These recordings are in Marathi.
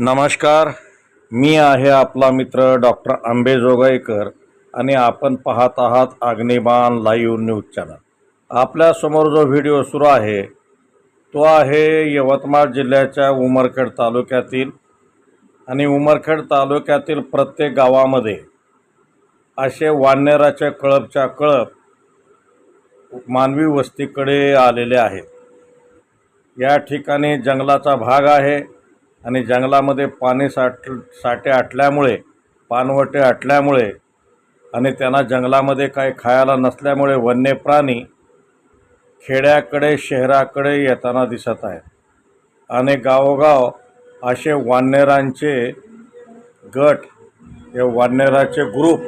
नमस्कार. मी आहे आपला मित्र डॉक्टर आंबेजोगाईकर आणि आपण पाहत आहात अग्निबाण लाईव्ह न्यूज चॅनल. आपल्यासमोर जो व्हिडिओ सुरू आहे तो आहे यवतमाळ जिल्ह्याच्या उमरखेड तालुक्यातील आणि उमरखेड तालुक्यातील प्रत्येक गावामध्ये असे वानेराच्या कळपच्या कळप मानवी वस्तीकडे आलेले आहेत. या ठिकाणी जंगलाचा भाग आहे. आणि जंगलामध्ये पाणी साठ साठे आटल्यामुळे पानवटे आटल्यामुळे आणि त्यांना जंगलामध्ये काही खायला नसल्यामुळे वन्य प्राणी खेड्याकडे शहराकडे येताना दिसत आहेत. आणि गावोगाव असे वाननेरांचे गट हे वाननेराचे ग्रुप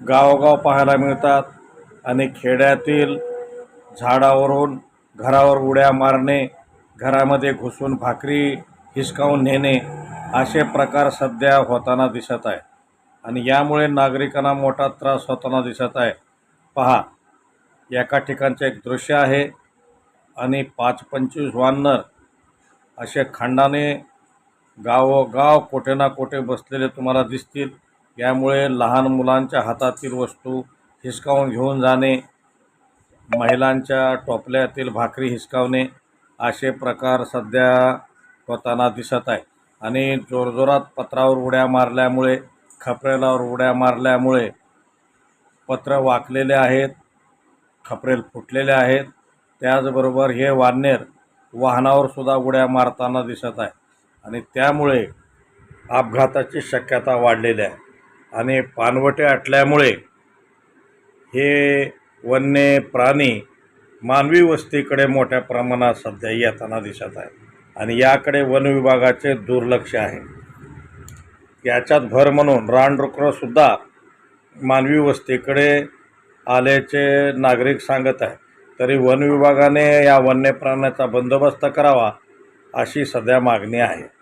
गावोगाव पाहायला मिळतात आणि खेड्यातील झाडावरून घरावर उड्या मारणे घरामध्ये घुसून भाकरी हिसकावून नेणे असे प्रकार सध्या होताना दिसत आहे आणि यामुळे नागरिकांना मोठा त्रास होताना दिसत आहे. पहा एका ठिकाणचं एक दृश्य आहे आणि पाच पंचवीस वानर असे खंडाने गावोगाव कुठे ना कुठे बसलेले तुम्हाला दिसतील. यामुळे लहान मुलांच्या हातातील वस्तू हिसकावून घेऊन जाणे महिलांच्या टोपल्यातील भाकरी हिसकावणे असे प्रकार सध्या होताना दिसत आहे. आणि जोरजोरात पत्रावर उड्या मारल्यामुळे खपरेलावर उड्या मारल्यामुळे पत्र वाकलेले आहेत खपरेल फुटलेले आहेत. त्याचबरोबर हे वाननेर वाहनावर सुद्धा उड्या मारताना दिसत आहे. आणि त्यामुळे अपघाताची शक्यता वाढलेली आहे. आणि पानवटे आटल्यामुळे हे वन्य प्राणी मानवी वस्तीकडे मोठ्या प्रमाणात सध्या येताना दिसत आहे आणि याकडे वन विभागाचे दुर्लक्ष आहे. याच्यात भर म्हणून रानडुकरंसुद्धा मानवी वस्तीकडे आल्याचे नागरिक सांगत आहे तरी वन विभागाने या वन्य प्राण्याचा बंदोबस्त करावा अशी सध्या मागणी आहे.